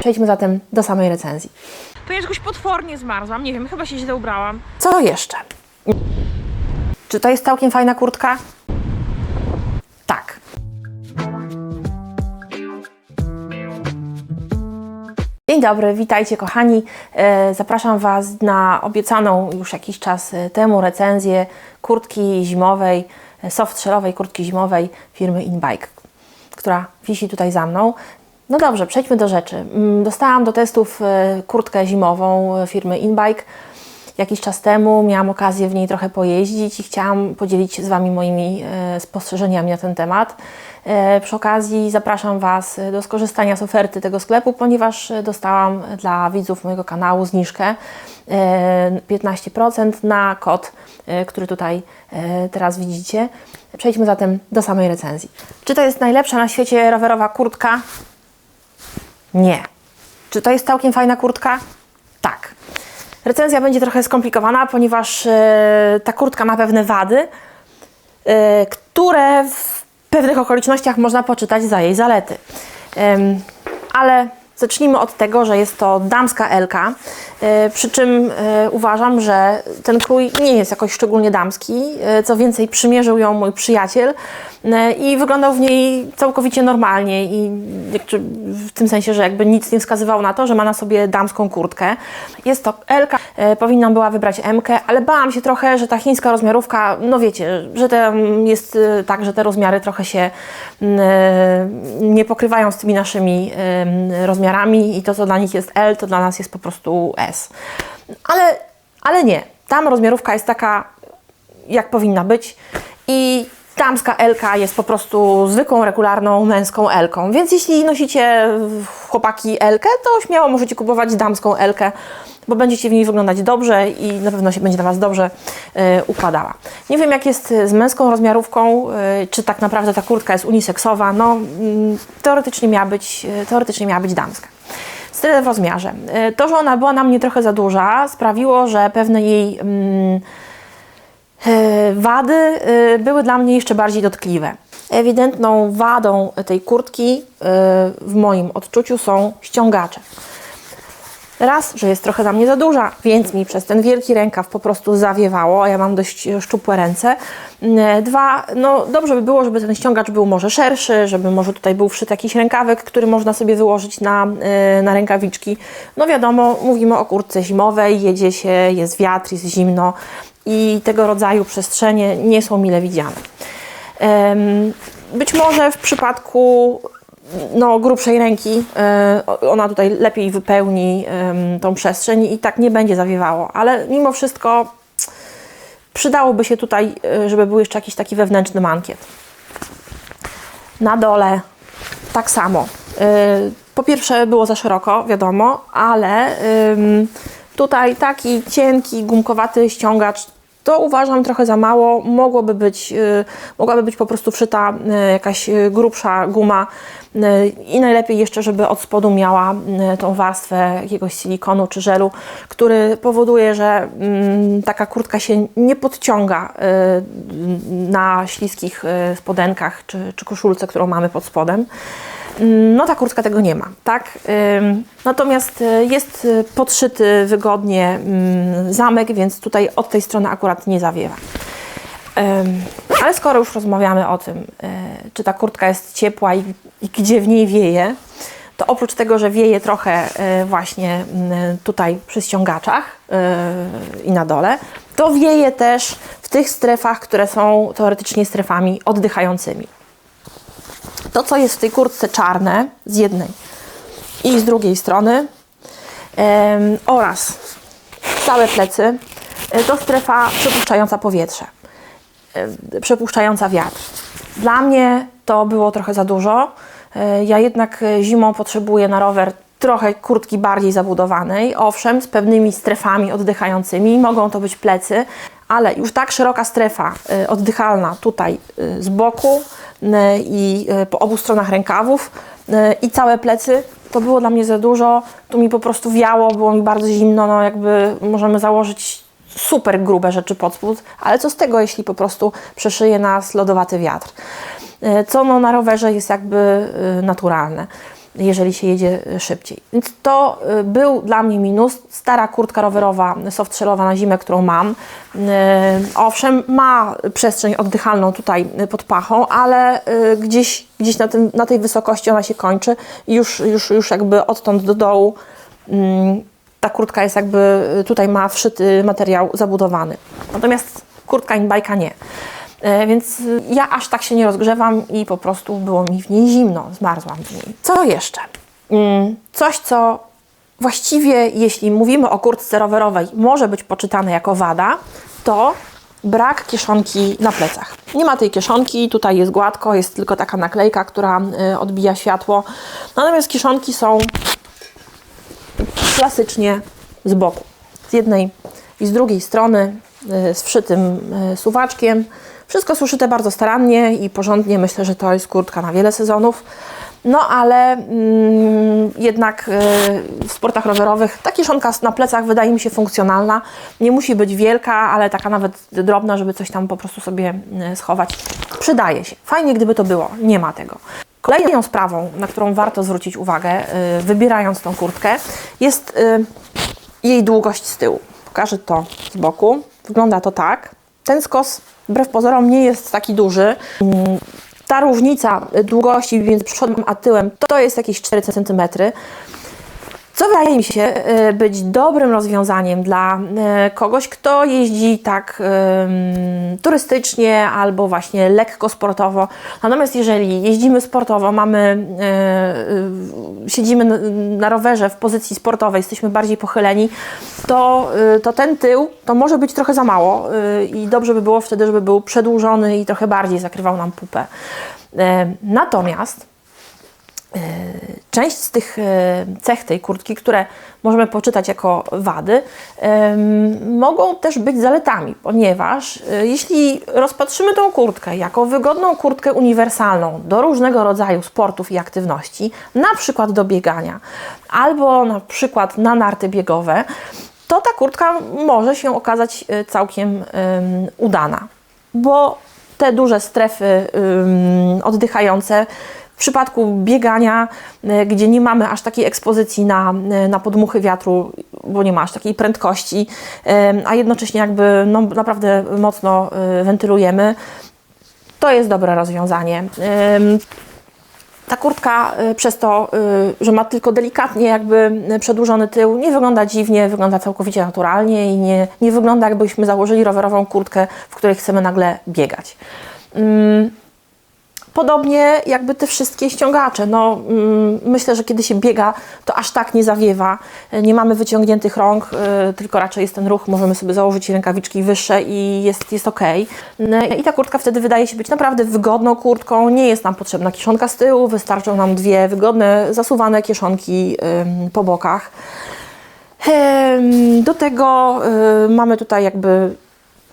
Przejdźmy zatem do samej recenzji. To ja jakoś potwornie zmarzłam, nie wiem, chyba się źle ubrałam. Co jeszcze? Czy to jest całkiem fajna kurtka? Tak. Dzień dobry, witajcie kochani. E, Zapraszam Was na obiecaną już jakiś czas e, temu recenzję kurtki zimowej, e, softshellowej kurtki zimowej firmy InBike, która wisi tutaj za mną. No dobrze, przejdźmy do rzeczy. Mm, Dostałam do testów e, kurtkę zimową e, firmy InBike jakiś czas temu. Miałam okazję w niej trochę pojeździć i chciałam podzielić z Wami moimi e, spostrzeżeniami na ten temat. Przy okazji zapraszam Was do skorzystania z oferty tego sklepu, ponieważ dostałam dla widzów mojego kanału zniżkę e, 15% na kod, który tutaj teraz widzicie. Przejdźmy zatem do samej recenzji. Czy to jest najlepsza na świecie rowerowa kurtka? Nie. Czy to jest całkiem fajna kurtka? Tak. Recenzja będzie trochę skomplikowana, ponieważ e, ta kurtka ma pewne wady, e, które w pewnych okolicznościach można poczytać za jej zalety. Em, ale zacznijmy od tego, że jest to damska Elka, e, przy czym e, uważam, że ten krój nie jest jakoś szczególnie damski. E, co więcej, przymierzył ją mój przyjaciel i wyglądał w niej całkowicie normalnie i w tym sensie, że jakby nic nie wskazywało na to, że ma na sobie damską kurtkę. Jest to Elka, powinnam była wybrać Mkę, ale bałam się trochę, że ta chińska rozmiarówka, no wiecie, że tam jest e, tak, że te rozmiary trochę się mm, e, nie pokrywają z tymi naszymi rozmiarami i to, co dla nich jest L, to dla nas jest po prostu S. Ale, ale nie, tam rozmiarówka jest taka, jak powinna być i damska Elka jest po prostu zwykłą, regularną, męską Elką. Więc jeśli nosicie chłopaki Elkę, to śmiało możecie kupować damską Elkę, bo będziecie w niej wyglądać dobrze i na pewno się będzie na Was dobrze e, układała. Nie wiem jak jest z męską rozmiarówką, e, czy tak naprawdę ta kurtka jest uniseksowa. No, mm, teoretycznie miała być, e, teoretycznie miała być damska. Tyle w rozmiarze. E, To, że ona była na mnie trochę za duża, sprawiło, że pewne jej mm, wady e, były dla mnie jeszcze bardziej dotkliwe. Ewidentną wadą tej kurtki e, w moim odczuciu są ściągacze. Raz, że jest trochę dla mnie za duża, więc mi przez ten wielki rękaw po prostu zawiewało, a ja mam dość e, szczupłe ręce. Mm, Dwa, no dobrze by było, żeby ten ściągacz był może szerszy, żeby może tutaj był wszyty jakiś rękawek, który można sobie wyłożyć na, e, na rękawiczki. No wiadomo, mówimy o kurtce zimowej, jedzie się, jest wiatr, jest zimno i tego rodzaju przestrzenie nie są mile widziane. Być może w przypadku no, grubszej ręki e, ona tutaj lepiej wypełni tą przestrzeń i tak nie będzie zawiewało, ale mimo wszystko przydałoby się tutaj, e, żeby był jeszcze jakiś taki wewnętrzny mankiet. Na dole tak samo. E, Po pierwsze było za szeroko, wiadomo, ale tutaj taki cienki, gumkowaty ściągacz to uważam trochę za mało. Mogłoby być, y, mogłaby być po prostu wszyta y, jakaś y, grubsza guma i najlepiej jeszcze, żeby od spodu miała tą warstwę jakiegoś silikonu czy żelu, który powoduje, że mm, taka kurtka się nie podciąga na śliskich spodenkach czy, czy koszulce, którą mamy pod spodem. No ta kurtka tego nie ma, tak? Natomiast y, jest y, podszyty wygodnie ym, zamek, więc tutaj od tej strony akurat nie zawiewa. Ale skoro już rozmawiamy o tym, y, czy ta kurtka jest ciepła i, i gdzie w niej wieje, to oprócz tego, że wieje trochę właśnie y, tutaj przy ściągaczach i na dole, to wieje też w tych strefach, które są teoretycznie strefami oddychającymi to, co jest w tej kurtce czarne z jednej i z drugiej strony oraz całe plecy, e, to strefa przepuszczająca powietrze, e, przepuszczająca wiatr. Dla mnie to było trochę za dużo. E, Ja jednak zimą potrzebuję na rower trochę kurtki bardziej zabudowanej, owszem, z pewnymi strefami oddychającymi. Mogą to być plecy, ale już tak szeroka strefa oddychalna tutaj z boku i e, po obu stronach rękawów e, i całe plecy, to było dla mnie za dużo. Tu mi po prostu wiało, było mi bardzo zimno, no jakby możemy założyć super grube rzeczy pod spód, ale co z tego, jeśli po prostu przeszyje nas lodowaty wiatr? E, Co no, na rowerze jest jakby e, naturalne. Jeżeli się jedzie y, szybciej. Więc to y, był dla mnie minus. Stara kurtka rowerowa, softshellowa na zimę, którą mam. Y, Owszem, ma przestrzeń oddychalną tutaj pod pachą, ale gdzieś, gdzieś na, tym, na tej wysokości ona się kończy i już, już, już jakby odtąd do dołu mm, ta kurtka jest jakby, tutaj ma wszyty materiał zabudowany. Natomiast kurtka inbajka nie. E, Więc ja aż tak się nie rozgrzewam i po prostu było mi w niej zimno, zmarzłam w niej. Co jeszcze? Mm, Coś, co właściwie, jeśli mówimy o kurtce rowerowej, może być poczytane jako wada, to brak kieszonki na plecach. Nie ma tej kieszonki, tutaj jest gładko, jest tylko taka naklejka, która y, odbija światło. Natomiast kieszonki są klasycznie z boku. Z jednej i z drugiej strony y, z wszytym y, suwaczkiem. Wszystko suszyte bardzo starannie i porządnie. Myślę, że to jest kurtka na wiele sezonów. No ale mm, jednak y, w sportach rowerowych ta kieszonka na plecach wydaje mi się funkcjonalna. Nie musi być wielka, ale taka nawet drobna, żeby coś tam po prostu sobie y, schować. Przydaje się. Fajnie, gdyby to było. Nie ma tego. Kolejną sprawą, na którą warto zwrócić uwagę, y, wybierając tą kurtkę, jest y, jej długość z tyłu. Pokażę to z boku. Wygląda to tak. Ten skos wbrew pozorom nie jest taki duży. Ta różnica długości między przodem a tyłem to jest jakieś 4 cm. Co wydaje mi się e, być dobrym rozwiązaniem dla e, kogoś, kto jeździ tak em, turystycznie albo właśnie lekko sportowo. Natomiast jeżeli jeździmy sportowo, mamy, e, siedzimy na, rowerze w pozycji sportowej, jesteśmy bardziej pochyleni, to, to ten tył to może być trochę za mało i dobrze by było wtedy, żeby był przedłużony i trochę bardziej zakrywał nam pupę. Natomiast Część z tych e, cech tej kurtki, które możemy poczytać jako wady, mogą też być zaletami, ponieważ e, jeśli rozpatrzymy tą kurtkę jako wygodną kurtkę uniwersalną do różnego rodzaju sportów i aktywności, na przykład do biegania albo na przykład na narty biegowe, to ta kurtka może się okazać e, całkiem em, udana, bo te duże strefy oddychające w przypadku biegania, y, gdzie nie mamy aż takiej ekspozycji na, y, na podmuchy wiatru, bo nie ma aż takiej prędkości, a jednocześnie jakby no, naprawdę mocno y, wentylujemy, to jest dobre rozwiązanie. Ta kurtka przez to, że ma tylko delikatnie jakby przedłużony tył, nie wygląda dziwnie, wygląda całkowicie naturalnie i nie, nie wygląda jakbyśmy założyli rowerową kurtkę, w której chcemy nagle biegać. Podobnie jakby te wszystkie ściągacze. No, mm, myślę, że kiedy się biega, to aż tak nie zawiewa. E, Nie mamy wyciągniętych rąk, y, tylko raczej jest ten ruch. Możemy sobie założyć rękawiczki wyższe i jest, jest ok. I ta kurtka wtedy wydaje się być naprawdę wygodną kurtką. Nie jest nam potrzebna kieszonka z tyłu, wystarczą nam dwie wygodne, zasuwane kieszonki po bokach. Do tego mamy tutaj jakby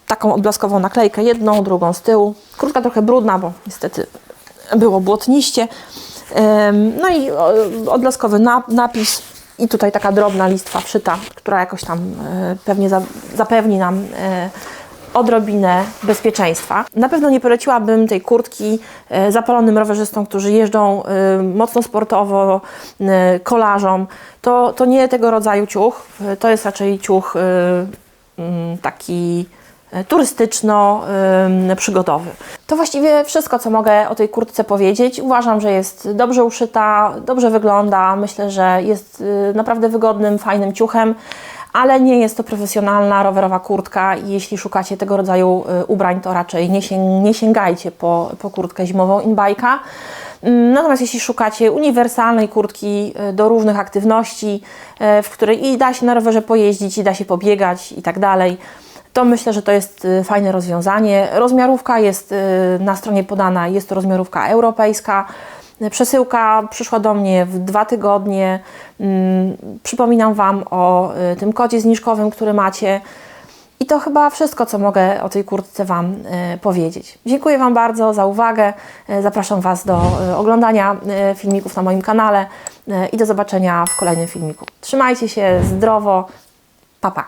taką odblaskową naklejkę, jedną, drugą z tyłu. Kurtka trochę brudna, bo niestety było błotniście. No i odblaskowy na- napis i tutaj taka drobna listwa wszyta, która jakoś tam e, pewnie za- zapewni nam e, odrobinę bezpieczeństwa. Na pewno nie poleciłabym tej kurtki e, zapalonym rowerzystom, którzy jeżdżą mocno sportowo, kolarzom. To, to nie tego rodzaju ciuch. To jest raczej ciuch taki turystyczno-przygodowy. To właściwie wszystko, co mogę o tej kurtce powiedzieć. Uważam, że jest dobrze uszyta, dobrze wygląda. Myślę, że jest y, naprawdę wygodnym, fajnym ciuchem, ale nie jest to profesjonalna rowerowa kurtka jeśli szukacie tego rodzaju y, ubrań, to raczej nie, nie sięgajcie po, po kurtkę zimową Inbike'a. Mm, Natomiast jeśli szukacie uniwersalnej kurtki y, do różnych aktywności, w której i da się na rowerze pojeździć, i da się pobiegać i tak dalej, to myślę, że to jest y, fajne rozwiązanie. Rozmiarówka jest y, na stronie podana, jest to rozmiarówka europejska. Przesyłka przyszła do mnie w dwa tygodnie. Mm, Przypominam Wam o y, tym kodzie zniżkowym, który macie. I to chyba wszystko, co mogę o tej kurtce Wam powiedzieć. Dziękuję Wam bardzo za uwagę. Zapraszam Was do oglądania filmików na moim kanale i do zobaczenia w kolejnym filmiku. Trzymajcie się zdrowo. Pa, pa.